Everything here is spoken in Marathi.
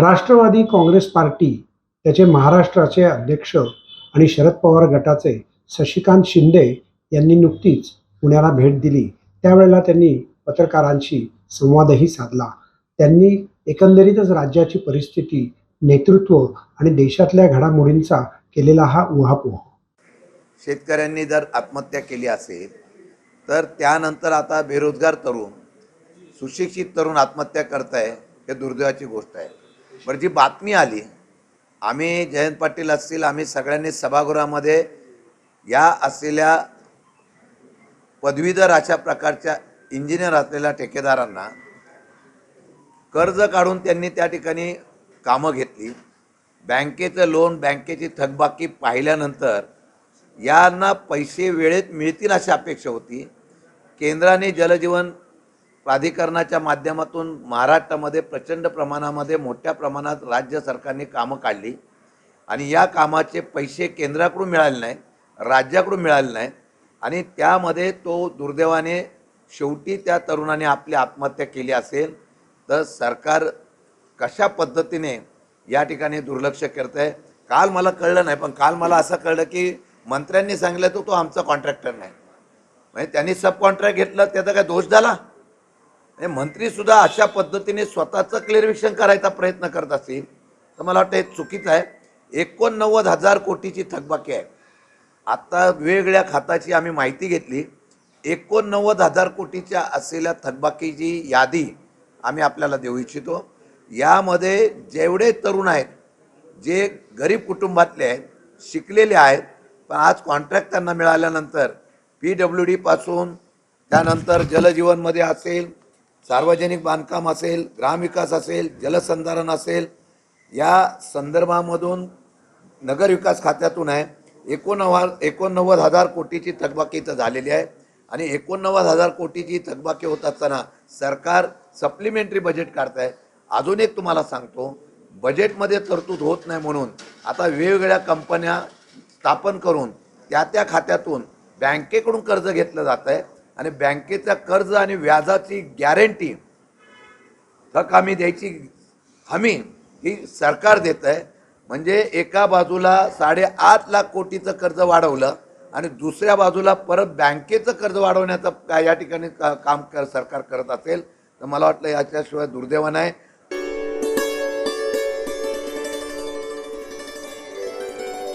राष्ट्रवादी काँग्रेस पार्टी त्याचे महाराष्ट्राचे अध्यक्ष आणि शरद पवार गटाचे शशिकांत शिंदे यांनी नुकतीच पुण्याला भेट दिली. त्यावेळेला त्यांनी पत्रकारांशी संवादही साधला. त्यांनी एकंदरीतच राज्याची परिस्थिती नेतृत्व आणि देशातल्या घडामोडींचा केलेला हा उहापोह. शेतकऱ्यांनी जर आत्महत्या केली असेल तर त्यानंतर आता बेरोजगार तरुण सुशिक्षित तरुण आत्महत्या करत आहे हे दुर्दैवाची गोष्ट आहे. बरं जी बातमी आली आम्ही जयंत पाटील असतील आम्ही सगळ्यांनी सभागृहामध्ये या असलेल्या पदवीधर अशा प्रकारच्या इंजिनियर असलेल्या ठेकेदारांना कर्ज काढून त्यांनी त्या ठिकाणी कामं घेतली. बँकेचं लोन बँकेची थकबाकी पाहिल्यानंतर यांना पैसे वेळेत मिळतील अशी अपेक्षा होती. केंद्राने जलजीवन प्राधिकरणाच्या माध्यमातून महाराष्ट्रामध्ये प्रचंड प्रमाणामध्ये मोठ्या प्रमाणात राज्य सरकारने कामं काढली. आणि या कामाचे पैसे केंद्राकडून मिळाले नाही राज्याकडून मिळाले नाही आणि त्यामध्ये तो दुर्दैवाने शेवटी त्या तरुणाने आपली आत्महत्या केली असेल तर सरकार कशा पद्धतीने या ठिकाणी दुर्लक्ष करत आहे काल मला कळलं नाही पण काल मला असं कळलं की मंत्र्यांनी सांगितलं तर तो आमचा कॉन्ट्रॅक्टर नाही. म्हणजे त्यांनी सब कॉन्ट्रॅक्ट घेतलं त्याचा काय दोष झाला? मंत्री मंत्रीसुद्धा अशा पद्धतीने स्वतःचं क्लिअरिफिकेशन करायचा प्रयत्न करत असतील तर मला वाटतं हे चुकीचं आहे. एकोणनव्वद हजार कोटीची थकबाकी आहे. आत्ता वेगवेगळ्या खात्याची आम्ही माहिती घेतली. एकोणनव्वद हजार कोटीच्या असलेल्या थकबाकीची यादी आम्ही आपल्याला देऊ इच्छितो. यामध्ये जेवढे तरुण आहेत जे गरीब कुटुंबातले आहेत शिकलेले आहेत पण आज कॉन्ट्रॅक्ट त्यांना मिळाल्यानंतर पी डब्ल्यू डीपासून त्यानंतर जलजीवनमध्ये असेल सार्वजनिक बांधकाम असेल ग्रामविकास असेल जलसंधारण असेल या संदर्भामधून नगरविकास खात्यातून आहे एकोणनव्वद एकोणनव्वद हजार कोटीची थकबाकी इथं झालेली आहे. आणि एकोणनव्वद हजार कोटीची थकबाकी होत असताना सरकार सप्लिमेंटरी बजेट काढत आहे अजून एक तुम्हाला सांगतो बजेटमध्ये तरतूद होत नाही म्हणून आता वेगवेगळ्या कंपन्या स्थापन करून त्या त्या खात्यातून बँकेकडून कर्ज घेतलं जात आहे आणि बँकेचं कर्ज आणि व्याजाची गॅरंटी थकामी द्यायची हमी ही सरकार देत आहे म्हणजे एका बाजूला साडेआठ लाख कोटीचं कर्ज वाढवलं आणि दुसऱ्या बाजूला परत बँकेचं कर्ज वाढवण्याचं या ठिकाणी का- काम कर सरकार करत असेल तर मला वाटलं याच्याशिवाय दुर्दैवानं आहे